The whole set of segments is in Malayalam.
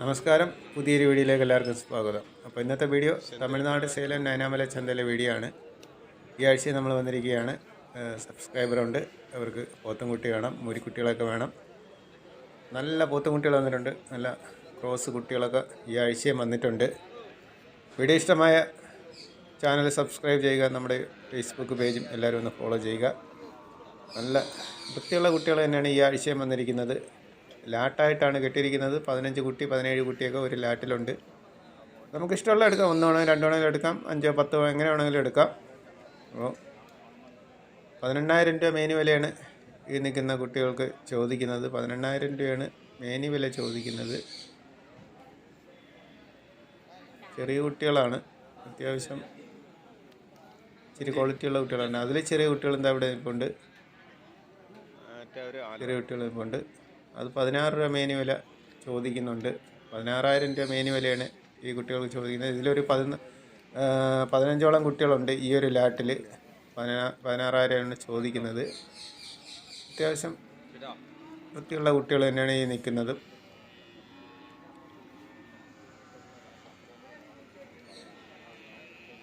നമസ്കാരം. പുതിയൊരു വീഡിയോയിലേക്ക് എല്ലാവർക്കും സ്വാഗതം. അപ്പോൾ ഇന്നത്തെ വീഡിയോ തമിഴ്നാട് സേലം നൈനാമല ചന്തയിലെ വീഡിയോ ആണ്. ഈ ആഴ്ച നമ്മൾ വന്നിരിക്കുകയാണ്. സബ്സ്ക്രൈബറുണ്ട് അവർക്ക് പോത്തുംകുട്ടി വേണം മുരിക്കുട്ടികളൊക്കെ വേണം. നല്ല പോത്തുംകുട്ടികൾ വന്നിട്ടുണ്ട്. നല്ല ക്രോസ് കുട്ടികളൊക്കെ ഈ ആഴ്ചയും വന്നിട്ടുണ്ട്. വീഡിയോ ഇഷ്ടമായ ചാനൽ സബ്സ്ക്രൈബ് ചെയ്യുക. നമ്മുടെ ഫേസ്ബുക്ക് പേജും എല്ലാവരും ഒന്ന് ഫോളോ ചെയ്യുക. നല്ല വൃത്തിയുള്ള കുട്ടികൾ തന്നെയാണ് ഈ ആഴ്ചയും വന്നിരിക്കുന്നത്. ലാട്ടായിട്ടാണ് കെട്ടിയിരിക്കുന്നത്. പതിനഞ്ച് കുട്ടി പതിനേഴ് കുട്ടിയൊക്കെ ഒരു ലാറ്റിലുണ്ട് നമുക്ക് ഇഷ്ടമുള്ള എടുക്കാം. ഒന്ന് വേണമെങ്കിൽ രണ്ട് വേണമെങ്കിലും എടുക്കാം. അഞ്ചോ പത്തോ എങ്ങനെ വേണമെങ്കിലും എടുക്കാം. അപ്പോൾ പതിനെണ്ണായിരം രൂപ മേനി വിലയാണ് ഈ നിൽക്കുന്ന കുട്ടികൾക്ക് ചോദിക്കുന്നത്. പതിനെണ്ണായിരം രൂപയാണ് മേനി വില ചോദിക്കുന്നത്. ചെറിയ കുട്ടികളാണ്. അത്യാവശ്യം ഇച്ചിരി ക്വാളിറ്റിയുള്ള കുട്ടികളാണ്. അതിൽ ചെറിയ കുട്ടികൾ എന്താ ഇവിടെ നിൽപ്പുണ്ട്? ചെറിയ കുട്ടികൾ നിൽപ്പുണ്ട്. അത് പതിനാറ് രൂപ മേനി വില ചോദിക്കുന്നുണ്ട്. പതിനാറായിരം രൂപ മേനി വിലയാണ് ഈ കുട്ടികൾക്ക് ചോദിക്കുന്നത്. ഇതിലൊരു പതിന പതിനഞ്ചോളം കുട്ടികളുണ്ട് ഈ ഒരു ലാട്ടിൽ പതിനാ പതിനാറായിരമാണ് ചോദിക്കുന്നത്. അത്യാവശ്യം വൃത്തിയുള്ള കുട്ടികൾ തന്നെയാണ് ഈ നിൽക്കുന്നത്.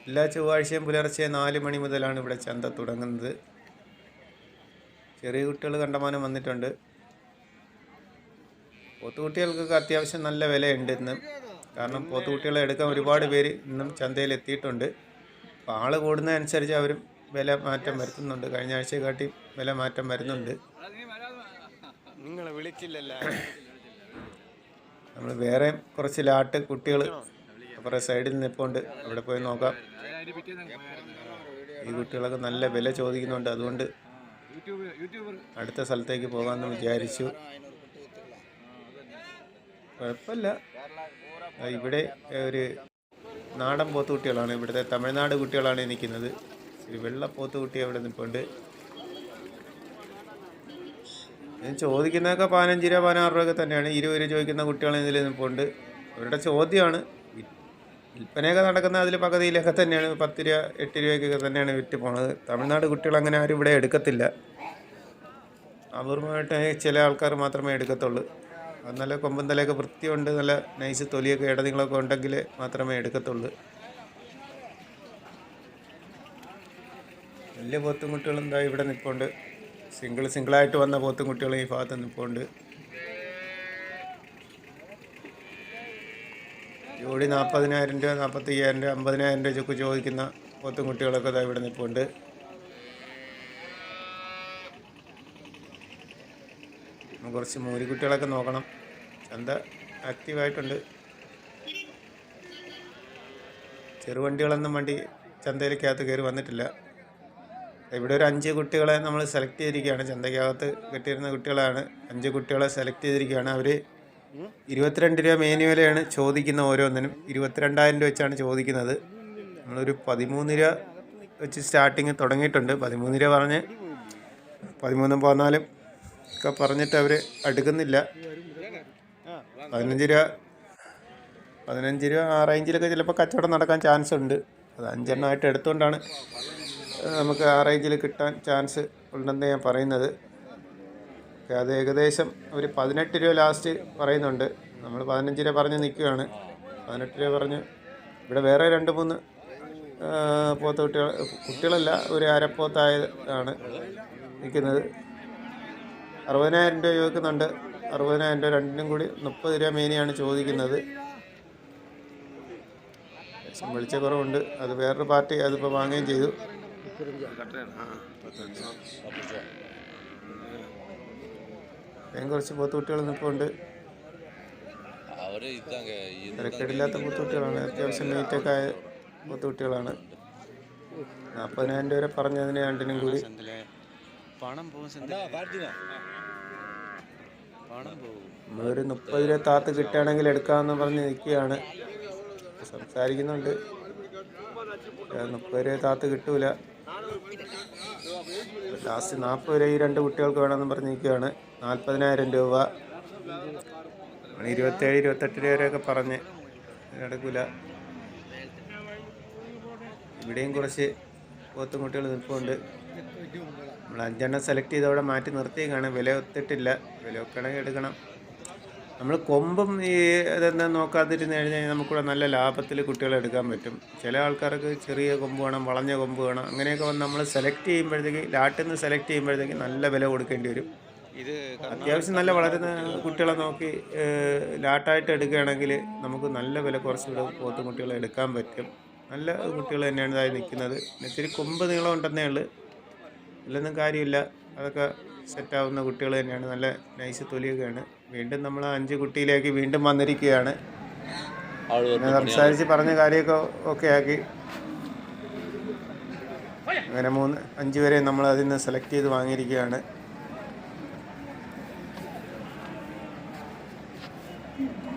എല്ലാ ചൊവ്വാഴ്ചയും പുലർച്ചെ നാല് മണി മുതലാണ് ഇവിടെ ചന്ത തുടങ്ങുന്നത്. ചെറിയ കുട്ടികൾ കണ്ടമാനം വന്നിട്ടുണ്ട്. പോത്തുകുട്ടികൾക്കൊക്കെ അത്യാവശ്യം നല്ല വിലയുണ്ട് ഇന്ന്. കാരണം പോത്തുകുട്ടികളെ എടുക്കാൻ ഒരുപാട് പേര് ഇന്നും ചന്തയിൽ എത്തിയിട്ടുണ്ട് അപ്പോൾ ആൾ കൂടുന്നതനുസരിച്ച് അവരും വില മാറ്റം വരുത്തുന്നുണ്ട്. കഴിഞ്ഞ ആഴ്ചയെ കാട്ടി വില മാറ്റം വരുന്നുണ്ട്. വിളിച്ചില്ലല്ലോ. നമ്മൾ വേറെ കുറച്ച് ലാട്ട് കുട്ടികൾ അപ്പുറം സൈഡിൽ നിൽപ്പുണ്ട് അവിടെ പോയി നോക്കാം. ഈ കുട്ടികളൊക്കെ നല്ല വില ചോദിക്കുന്നുണ്ട്. അതുകൊണ്ട് അടുത്ത സ്ഥലത്തേക്ക് പോകാമെന്ന് വിചാരിച്ചു. കുഴപ്പമില്ല. ഇവിടെ ഒരു നാടൻ പോത്തുകുട്ടികളാണ് ഇവിടുത്തെ തമിഴ്നാട് കുട്ടികളാണ് നിൽക്കുന്നത്. ഒരു വെള്ള പോത്തുകുട്ടി അവിടെ നിൽപ്പുണ്ട്. ഞാൻ ചോദിക്കുന്നതൊക്കെ പതിനഞ്ച് രൂപ പതിനാറ് രൂപയൊക്കെ തന്നെയാണ്. ഇരുപത് രൂപ ചോദിക്കുന്ന കുട്ടികളെ ഇതിൽ നിൽപ്പുണ്ട്. അവരുടെ ചോദ്യമാണ്. വിൽപ്പനയൊക്കെ നടക്കുന്ന അതിൽ പകുതിയിലൊക്കെ തന്നെയാണ്. പത്ത് രൂപ എട്ട് രൂപയ്ക്കൊക്കെ തന്നെയാണ് വിറ്റ് പോണത്. തമിഴ്നാട് കുട്ടികൾ അങ്ങനെ ആരും ഇവിടെ എടുക്കത്തില്ല. അപൂർവമായിട്ട് ചില ആൾക്കാർ മാത്രമേ എടുക്കത്തുള്ളൂ. നല്ല കൊമ്പൻ തലയൊക്കെ വൃത്തിയുണ്ട് നല്ല നൈസ് തൊലിയൊക്കെ ഇടനിങ്ങളൊക്കെ ഉണ്ടെങ്കിൽ മാത്രമേ എടുക്കത്തുള്ളൂ. വലിയ പോത്തും കുട്ടികൾ എന്താ ഇവിടെ നിൽപ്പുണ്ട് സിംഗിൾ സിംഗിളായിട്ട് വന്ന പോത്തും കുട്ടികളും ഈ ഭാഗത്ത് നിൽപ്പുണ്ട് ജോഡി നാൽപ്പതിനായിരം രൂപ നാൽപ്പത്തി അയ്യായിരം രൂപ അമ്പതിനായിരം രൂപ ചൊക്കെ ചോദിക്കുന്ന പോത്തും കുട്ടികളൊക്കെ ഇതാ ഇവിടെ നിൽപ്പുണ്ട് കുറച്ച് മൂലിക്കുട്ടികളൊക്കെ നോക്കണം. എന്താ ആക്റ്റീവായിട്ടുണ്ട്. ചെറുവണ്ടികളൊന്നും വണ്ടി ചന്തയിലേക്കകത്ത് കയറി വന്നിട്ടില്ല. ഇവിടെ ഒരു അഞ്ച് കുട്ടികളെ നമ്മൾ സെലക്ട് ചെയ്തിരിക്കുകയാണ്. ചന്തയ്ക്കകത്ത് കെട്ടിയിരുന്ന കുട്ടികളാണ്. അഞ്ച് കുട്ടികളെ സെലക്ട് ചെയ്തിരിക്കുകയാണ് അവർ ഇരുപത്തിരണ്ട് രൂപ മേനുവലയാണ് ചോദിക്കുന്ന ഓരോന്നിനും. ഇരുപത്തിരണ്ടായിരം രൂപ വെച്ചാണ് ചോദിക്കുന്നത്. നമ്മളൊരു പതിമൂന്ന് രൂപ വെച്ച് സ്റ്റാർട്ടിങ് തുടങ്ങിയിട്ടുണ്ട്. പതിമൂന്ന് രൂപ പറഞ്ഞ് പതിമൂന്നും പതിനാലും ഒക്കെ പറഞ്ഞിട്ട് അവർ അടുക്കുന്നില്ല. പതിനഞ്ച് രൂപ പതിനഞ്ച് രൂപ ആ റേഞ്ചിലൊക്കെ ചിലപ്പോൾ കച്ചവടം നടക്കാൻ ചാൻസ് ഉണ്ട്. അത് അഞ്ചെണ്ണമായിട്ട് എടുത്തുകൊണ്ടാണ് നമുക്ക് ആ റേഞ്ചിൽ കിട്ടാൻ ചാൻസ് ഉണ്ടെന്ന് ഞാൻ പറയുന്നത്. അത് ഏകദേശം ഒരു പതിനെട്ട് രൂപ ലാസ്റ്റ് പറയുന്നുണ്ട്. നമ്മൾ പതിനഞ്ച് രൂപ പറഞ്ഞ് നിൽക്കുകയാണ് പതിനെട്ട് രൂപ പറഞ്ഞ് ഇവിടെ വേറെ രണ്ട് മൂന്ന് പോത്ത് കുട്ടികൾ കുട്ടികളല്ല ഒരു അരപ്പോത്തായതാണ് നിൽക്കുന്നത് അറുപതിനായിരം രൂപ ചോദിക്കുന്നുണ്ട്. അറുപതിനായിരം രൂപ രണ്ടിനും കൂടി മുപ്പത് രൂപ മീനിയാണ് ചോദിക്കുന്നത്. വിളിച്ച കുറവുണ്ട്. അത് വേറൊരു പാർട്ടി അതിപ്പോൾ വാങ്ങുകയും ചെയ്തു. കുറച്ച് പോത്തുകുട്ടികൾ നിൽപ്പുണ്ട് തിരക്കേടില്ലാത്ത പോത്തുകുട്ടികളാണ്. അത്യാവശ്യം മീറ്റൊക്കെ ആയ പോത്തുകുട്ടികളാണ്. നാൽപ്പതിനായിരം രൂപ വരെ പറഞ്ഞതിന് രണ്ടിനും കൂടി. പണം പോകും നമ്മളൊരു മുപ്പത് രൂപ താത്ത് കിട്ടുകയാണെങ്കിൽ എടുക്കാമെന്ന് പറഞ്ഞ് നിൽക്കുകയാണ്. സംസാരിക്കുന്നുണ്ട്. മുപ്പത് രൂപ താത്ത് കിട്ടൂല. ലാസ്റ്റ് നാൽപ്പത് രൂപ ഈ രണ്ട് കുട്ടികൾക്ക് വേണമെന്ന് പറഞ്ഞ് നിൽക്കുകയാണ്. നാൽപ്പതിനായിരം രൂപ. ഇരുപത്തേഴ് ഇരുപത്തെട്ട് രൂപ വരെയൊക്കെ പറഞ്ഞ് എടുക്കൂല ഇവിടെയും കുറച്ച് പോത്തും കുട്ടികൾ നിൽപ്പുണ്ട്. നമ്മൾ അഞ്ചെണ്ണം സെലക്ട് ചെയ്തവിടെ മാറ്റി നിർത്തിയേക്കാണ്. വില ഒത്തിട്ടില്ല. വില ഒക്കെയാണെങ്കിൽ എടുക്കണം. നമ്മൾ കൊമ്പും ഈ ഇതെന്താ നോക്കാതിരുന്ന് കഴിഞ്ഞാൽ നമുക്കിവിടെ നല്ല ലാഭത്തിൽ കുട്ടികളെ എടുക്കാൻ പറ്റും. ചില ആൾക്കാർക്ക് ചെറിയ കൊമ്പ് വേണം വളഞ്ഞ കൊമ്പ് വേണം. അങ്ങനെയൊക്കെ വന്ന് നമ്മൾ സെലക്ട് ചെയ്യുമ്പോഴത്തേക്ക് ലാട്ടിൽ നിന്ന് സെലക്ട് ചെയ്യുമ്പോഴത്തേക്ക് നല്ല വില കൊടുക്കേണ്ടി വരും. ഇത് അത്യാവശ്യം നല്ല വളരുന്ന കുട്ടികളെ നോക്കി ലാട്ടായിട്ട് എടുക്കുകയാണെങ്കിൽ നമുക്ക് നല്ല വില കുറച്ച് ഇവിടെ പോത്തും കുട്ടികളെ എടുക്കാൻ പറ്റും. നല്ല കുട്ടികൾ തന്നെയാണ് ഇതായി നിൽക്കുന്നത്. ഇത്തിരി കൊമ്പ് നീളം ഉണ്ടെന്നേ ഉള്ളൂ. ഇതിലൊന്നും കാര്യമില്ല. അതൊക്കെ സെറ്റാവുന്ന കുട്ടികൾ തന്നെയാണ്. നല്ല നൈസ് തൊലിയൊക്കെയാണ്. വീണ്ടും നമ്മൾ അഞ്ച് കുട്ടിയിലേക്ക് വീണ്ടും വന്നിരിക്കുകയാണ്. സംസാരിച്ച് പറഞ്ഞ കാര്യമൊക്കെ ഓക്കെ ആക്കി. അങ്ങനെ മൂന്ന് അഞ്ച് വരെ നമ്മൾ അതിൽ നിന്ന് സെലക്ട് ചെയ്ത് വാങ്ങിയിരിക്കുകയാണ്.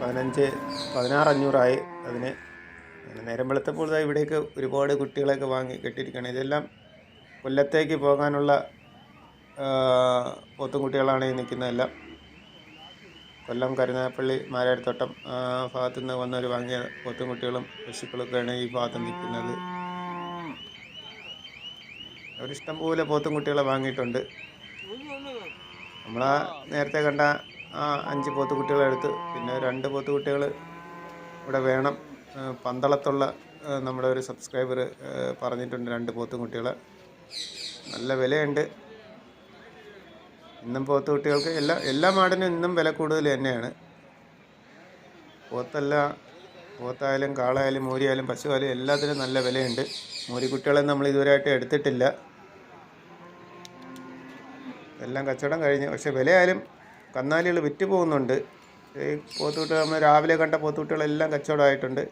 പതിനഞ്ച് പതിനാറ് അഞ്ഞൂറായി അതിന്. നേരം വെളുത്തപ്പോൾ ഇവിടേക്ക് ഒരുപാട് കുട്ടികളെയൊക്കെ വാങ്ങി കെട്ടിയിരിക്കുകയാണ്. ഇതെല്ലാം കൊല്ലത്തേക്ക് പോകാനുള്ള പോത്തുംകുട്ടികളാണ് പോത്തും കുട്ടികളാണ് ഈ നിൽക്കുന്നതെല്ലാം. കൊല്ലം കരുനാഗപ്പള്ളി മാരാരിത്തോട്ടം ഭാഗത്തു നിന്ന് വന്നവർ വാങ്ങിയ പോത്തും കുട്ടികളും പശുക്കളൊക്കെയാണ് ഈ ഭാഗത്ത് നിൽക്കുന്നത്. അവരിഷ്ടം പോലെ പോത്തും കുട്ടികളെ വാങ്ങിയിട്ടുണ്ട്. നമ്മളാ നേരത്തെ കണ്ട ആ അഞ്ച് പോത്ത് കുട്ടികളെ എടുത്ത് പിന്നെ രണ്ട് പോത്തുകുട്ടികൾ ഇവിടെ വേണം. പന്തളത്തുള്ള നമ്മുടെ ഒരു സബ്സ്ക്രൈബർ പറഞ്ഞിട്ടുണ്ട് രണ്ട് പോത്തും കുട്ടികളെ നല്ല വിലയുണ്ട്. ഇന്നും പോത്ത് കുട്ടികൾക്ക് എല്ലാ എല്ലാ മാടിനും ഇന്നും വില കൂടുതൽ തന്നെയാണ്. പോത്തല്ല പോത്തായാലും കാളായാലും മൂരിയായാലും പശുവായാലും എല്ലാത്തിനും നല്ല വിലയുണ്ട്. മൂരിക്കുട്ടികളെ നമ്മൾ ഇതുവരെയായിട്ട് എടുത്തിട്ടില്ല. എല്ലാം കച്ചവടം കഴിഞ്ഞു പക്ഷെ വിലയായാലും കന്നാലികൾ വിറ്റ് പോകുന്നുണ്ട്. ഈ പോത്തുകുട്ടികൾ നമ്മൾ രാവിലെ കണ്ട പോത്തുകുട്ടികളെല്ലാം കച്ചവടമായിട്ടുണ്ട്.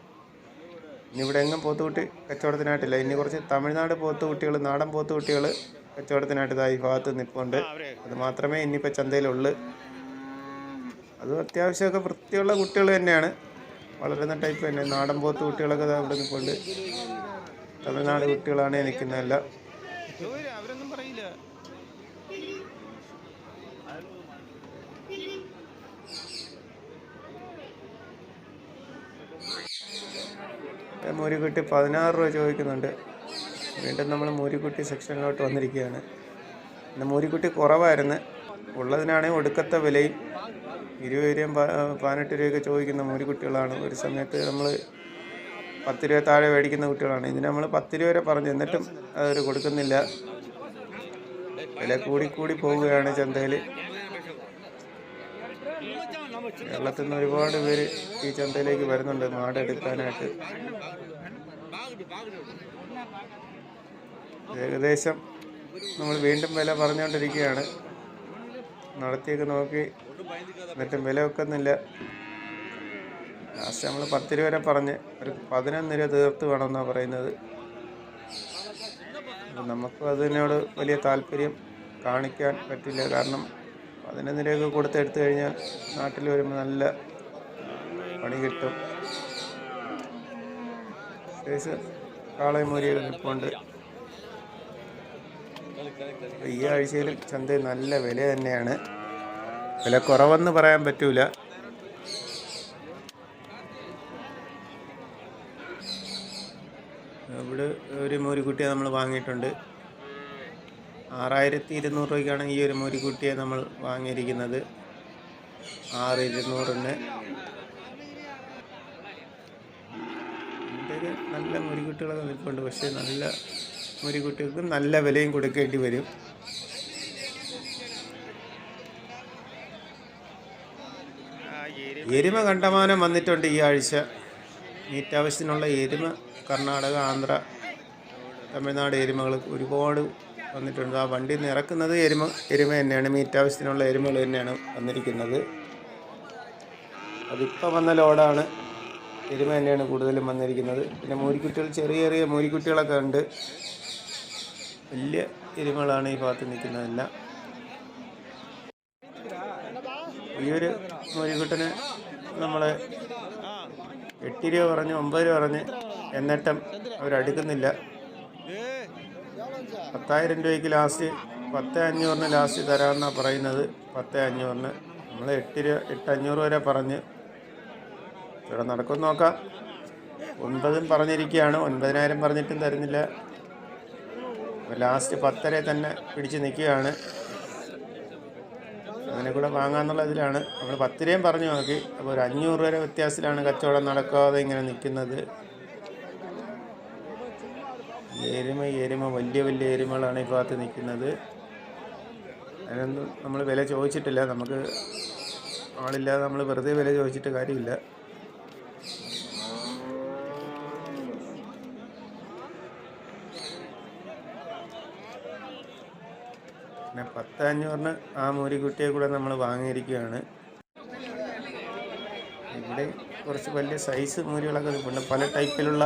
ഇവിടെ എങ്ങും പോത്തുകുട്ടി കച്ചവടത്തിനായിട്ടില്ല. ഇനി കുറച്ച് തമിഴ്നാട് പോത്തുകുട്ടികൾ നാടൻ പോത്തുകുട്ടികൾ കച്ചവടത്തിനായിട്ട് ഇതാ ഈ ഭാഗത്ത് നിൽപ്പുണ്ട്. അത് മാത്രമേ ഇനിയിപ്പോൾ ചന്തയിലുള്ളൂ. അത് അത്യാവശ്യമൊക്കെ വൃത്തിയുള്ള കുട്ടികൾ തന്നെയാണ്. വളരുന്ന ടൈപ്പ് തന്നെ. നാടൻ പോത്ത് കുട്ടികളൊക്കെ അവിടെ നിൽപ്പുണ്ട്. തമിഴ്നാട് കുട്ടികളാണ് നിൽക്കുന്നതെല്ലാം. മൂരിക്കുട്ടി പതിനാറ് രൂപ ചോദിക്കുന്നുണ്ട്. വീണ്ടും നമ്മൾ മൂരിക്കുട്ടി സെക്ഷനിലോട്ട് വന്നിരിക്കുകയാണ്. ഇന്ന് മൂരിക്കുട്ടി കുറവായിരുന്നു. ഉള്ളതിനാണെങ്കിൽ ഒടുക്കത്ത വിലയും ഇരുപത് പതിനെട്ട് രൂപയൊക്കെ ചോദിക്കുന്ന മൂരിക്കുട്ടികളാണ് ഒരു സമയത്ത് നമ്മൾ പത്ത് രൂപ താഴെ മേടിക്കുന്ന കുട്ടികളാണ്. ഇതിന് നമ്മൾ പത്ത് രൂപ വരെ പറഞ്ഞു. എന്നിട്ടും അവർ കൊടുക്കുന്നില്ല. വില കൂടി കൂടി പോവുകയാണ് ചന്തയിൽ കേരളത്തിൽ നിന്ന് ഒരുപാട് പേര് ഈ ചന്തയിലേക്ക് വരുന്നുണ്ട്. മാട് എടുക്കാനായിട്ട്. ഏകദേശം നമ്മൾ വീണ്ടും വില പറഞ്ഞുകൊണ്ടിരിക്കുകയാണ്. നടത്തിയൊക്കെ നോക്കി. എന്നിട്ടും വില വെക്കുന്നില്ല ലാസ്റ്റ് നമ്മൾ പത്ത് രൂപ വരെ പറഞ്ഞ് ഒരു പതിനൊന്ന് രൂപ തീർത്ത് വേണമെന്നാണ് പറയുന്നത്. നമുക്കും അതിനോട് വലിയ താല്പര്യം കാണിക്കാൻ പറ്റില്ല. കാരണം പതിനൊന്ന് രൂപയൊക്കെ കൊടുത്ത് എടുത്തു കഴിഞ്ഞാൽ നാട്ടിൽ വരുമ്പോൾ നല്ല പണി കിട്ടും. സൈസ് കാളയും മുരിയൊക്കെ നിൽപ്പുണ്ട്. ഈ ആഴ്ചയിൽ ചന്തയിൽ നല്ല വില തന്നെയാണ്. വില കുറവെന്ന് പറയാൻ പറ്റൂല. ഇവിടെ ഒരു മോരിക്കുട്ടിയെ നമ്മൾ വാങ്ങിയിട്ടുണ്ട്. ആറായിരത്തി ഇരുന്നൂറ് രൂപയ്ക്കാണ് ഈ ഒരു മോരിക്കുട്ടിയെ നമ്മൾ വാങ്ങിയിരിക്കുന്നത്. ആറ് ഇരുന്നൂറിന്. നല്ല മുരിക്കുട്ടികളൊക്കെ നിൽപ്പുണ്ട്. പക്ഷേ നല്ല മുരിക്കുട്ടികൾക്ക് നല്ല വിലയും കൊടുക്കേണ്ടി വരും. എരുമ കണ്ടമാനം വന്നിട്ടുണ്ട് ഈ ആഴ്ച. മീറ്റ് ആവശ്യത്തിനുള്ള എരുമ കർണാടക ആന്ധ്ര തമിഴ്നാട് എരുമകൾ ഒരുപാട് വന്നിട്ടുണ്ട്. ആ വണ്ടി നിറക്കുന്നത് എരുമ എരുമ തന്നെയാണ്. മീറ്റ് ആവശ്യത്തിനുള്ള എരുമകൾ തന്നെയാണ് വന്നിരിക്കുന്നത്. അതിപ്പോൾ വന്ന ലോഡാണ്. എരുമ തന്നെയാണ് കൂടുതലും വന്നിരിക്കുന്നത്. പിന്നെ മോരിക്കുട്ടികൾ ചെറിയ ചെറിയ മോരിക്കുട്ടികളൊക്കെ ഉണ്ട്. വലിയ എരുമകളാണ് ഈ ഭാഗത്ത് നിൽക്കുന്നതെല്ലാം. ഈ ഒരു മൂരിക്കുട്ടന് നമ്മൾ എട്ട് രൂപ പറഞ്ഞ് ഒമ്പത് രൂപ പറഞ്ഞ് എന്നിട്ടും അവരടുക്കുന്നില്ല പത്തായിരം രൂപയ്ക്ക് ലാസ്റ്റ് പത്ത് അഞ്ഞൂറിന് ലാസ്റ്റ് തരാമെന്നാണ് പറയുന്നത്. പത്ത് അഞ്ഞൂറിന്. നമ്മൾ എട്ട് രൂപ എട്ട് അഞ്ഞൂറ് വരെ പറഞ്ഞ് ഇവിടെ നടക്കും നോക്കാം. ഒൻപതും പറഞ്ഞിരിക്കുകയാണ്. ഒൻപതിനായിരം പറഞ്ഞിട്ടും തരുന്നില്ല. ലാസ്റ്റ് പത്തരെ തന്നെ പിടിച്ച് നിൽക്കുകയാണ്. അങ്ങനെ കൂടെ വാങ്ങാന്നുള്ള ഇതിലാണ്. നമ്മൾ പത്ത് പറഞ്ഞു നോക്കി. അപ്പോൾ ഒരു അഞ്ഞൂറ് രൂപ വ്യത്യാസത്തിലാണ് കച്ചവടം നടക്കാതെ ഇങ്ങനെ നിൽക്കുന്നത്. എരുമ എരുമ വലിയ വലിയ എരുമകളാണ് ഈ ഭാഗത്ത് നിൽക്കുന്നത്. അതിനൊന്നും നമ്മൾ വില ചോദിച്ചിട്ടില്ല. നമുക്ക് ആളില്ലാതെ നമ്മൾ വെറുതെ വില ചോദിച്ചിട്ട് കാര്യമില്ല. പിന്നെ പത്ത് ആ മൂരിക്കുട്ടിയെ കൂടെ നമ്മൾ വാങ്ങിയിരിക്കുകയാണ്. ഇവിടെ കുറച്ച് വലിയ സൈസ് മൂരികളൊക്കെ നിൽപ്പുണ്ട്. പല ടൈപ്പിലുള്ള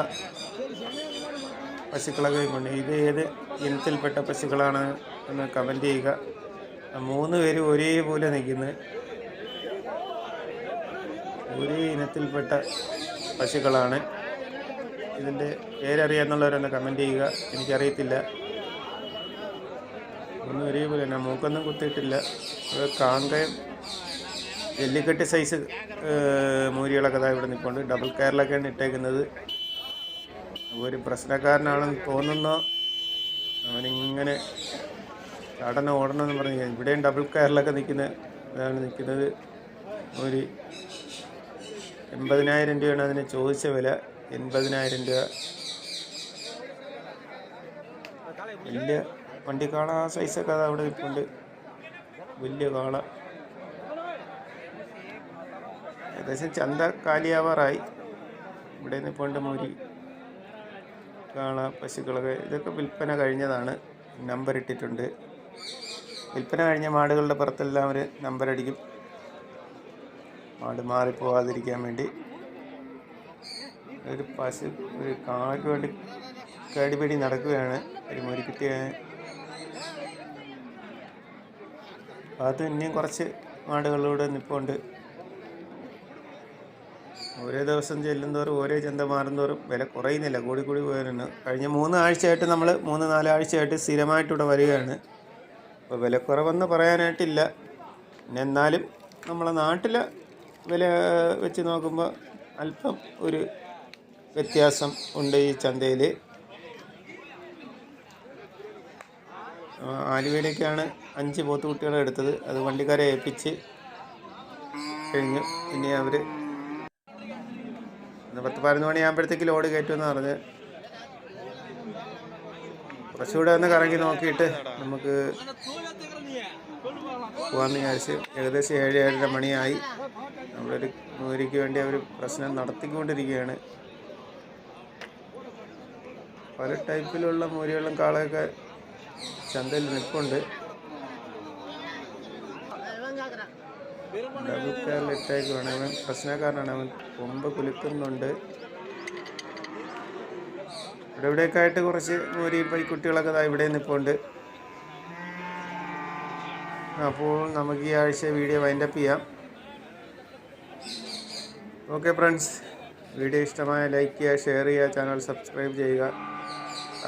പശുക്കളൊക്കെ നിൽപ്പുണ്ട്. ഇത് ഏത് ഇനത്തിൽപ്പെട്ട പശുക്കളാണ് എന്ന് കമന്റ് ചെയ്യുക. മൂന്ന് പേര് ഒരേപോലെ നിൽക്കുന്നത് ഒരേ ഇനത്തിൽപ്പെട്ട പശുക്കളാണ്. ഇതിന്റെ പേരറിയാന്നുള്ളവരൊന്ന് കമന്റ് ചെയ്യുക. എനിക്കറിയത്തില്ല. ഒന്നും ഒരേപോലെ തന്നെ. മൂക്കൊന്നും കുത്തിയിട്ടില്ല. കാങ്കയം ജല്ലിക്കെട്ട് സൈസ് മൂരികളൊക്കെ ദാ ഇവിടെ നിൽപ്പുണ്ട് ഡബിൾ കയറിലൊക്കെയാണ് ഇട്ടേക്കുന്നത്. ഒരു പ്രശ്നക്കാരനാണെന്ന് തോന്നുന്നു. അവനിങ്ങനെ കടന ഓടണം എന്ന് പറഞ്ഞു ഇവിടെയും ഡബിൾ കയറിലൊക്കെ നിൽക്കുന്ന ഇതാണ് നിൽക്കുന്നത്. ഒരു എൺപതിനായിരം രൂപയാണ് അതിന് ചോദിച്ച വില. എൺപതിനായിരം രൂപ. വലിയ വണ്ടിക്കാള ആ സൈസൊക്കെ അത് അവിടെ നിൽപ്പുണ്ട്. വലിയ കാള ഏകദേശം ചന്ത കാലിയാവാറായി. ഇവിടെ നിൽപ്പുണ്ട് മൂരി. കാള പശുക്കളൊക്കെ. ഇതൊക്കെ വിൽപ്പന കഴിഞ്ഞതാണ്. നമ്പർ ഇട്ടിട്ടുണ്ട്. വിൽപ്പന കഴിഞ്ഞ മാടുകളുടെ പുറത്തെല്ലാം ഒരു നമ്പർ അടിക്കും. മാട് മാറിപ്പോവാതിരിക്കാൻ വേണ്ടി. ഒരു പശു ഒരു കാളയ്ക്ക് വേണ്ടി കടിപിടി നടക്കുകയാണ്. ഒരു മുരിക്കുട്ടിയെ അത് ഇനിയും കുറച്ച് മാടുകളിലൂടെ നിൽപ്പുണ്ട് ഓരോ ദിവസം ചെല്ലുന്തോറും ഓരോ ചന്ത മാറുന്തോറും വില കുറയുന്നില്ല. കൂടി കൂടി പോയാണ് കഴിഞ്ഞ മൂന്ന് ആഴ്ചയായിട്ട് നമ്മൾ മൂന്ന് നാലാഴ്ചയായിട്ട് സ്ഥിരമായിട്ട് ഇവിടെ വരികയാണ്. അപ്പോൾ വില കുറവെന്ന് പറയാനായിട്ടില്ല. പിന്നെ എന്നാലും നമ്മളെ നാട്ടിലെ വില വെച്ച് നോക്കുമ്പോൾ അല്പം ഒരു വ്യത്യാസം ഉണ്ട് ഈ ചന്തയിൽ ആലുവയിലേക്കാണ് അഞ്ച് പോത്തുകുട്ടികളെ എടുത്തത്. അത് വണ്ടിക്കാരെ ഏൽപ്പിച്ച് കഴിഞ്ഞു. പിന്നെ അവർ പത്ത് പതിനൊന്ന് മണിയാകുമ്പോഴത്തേക്ക് ലോഡ് കയറ്റുമെന്ന് പറഞ്ഞ് കുറച്ചുകൂടെ ഒന്ന് കറങ്ങി നോക്കിയിട്ട് നമുക്ക് പോകാമെന്ന് വിചാരിച്ച് ഏകദേശം ഏഴ് ഏഴര മണിയായി. നമ്മളൊരു നൂരിക്ക് വേണ്ടി അവർ പ്രശ്നം നടത്തിക്കൊണ്ടിരിക്കുകയാണ്. പല ടൈപ്പിലുള്ള മൂരികളും കാളയൊക്കെ ചന്തയിൽ നിൽപ്പുണ്ട്. ഡബിൾ അവൻ. പ്രശ്നക്കാരനാണ് അവൻ. കൊമ്പ് കുലുക്കുന്നുണ്ട്. ഇവിടെ ഇവിടെയൊക്കെ ആയിട്ട് കുറച്ച് ഒരു കുട്ടികളൊക്കെ ഇവിടെ നിൽപ്പുണ്ട്. അപ്പോൾ നമുക്ക് ഈ ആഴ്ച വീഡിയോ വൈൻഡപ്പ് ചെയ്യാം. ഓക്കെ ഫ്രണ്ട്സ് വീഡിയോ ഇഷ്ടമായ ലൈക്ക് ചെയ്യുക ഷെയർ ചെയ്യുക ചാനൽ സബ്സ്ക്രൈബ് ചെയ്യുക.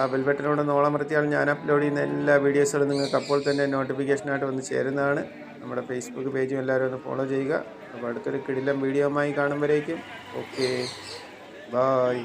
ആ ബെൽ ബട്ടനോട് നോളമർത്തിയാൽ ഞാൻ അപ്ലോഡ് ചെയ്യുന്ന എല്ലാ വീഡിയോസുകളും നിങ്ങൾക്ക് അപ്പോൾ തന്നെ നോട്ടിഫിക്കേഷനായിട്ട് വന്ന് ചേരുന്നതാണ്. നമ്മുടെ ഫേസ്ബുക്ക് പേജും എല്ലാവരും ഒന്ന് ഫോളോ ചെയ്യുക. അപ്പോൾ അടുത്തൊരു കിടിലം വീഡിയോമായി കാണുമ്പോഴേക്കും. Okay bye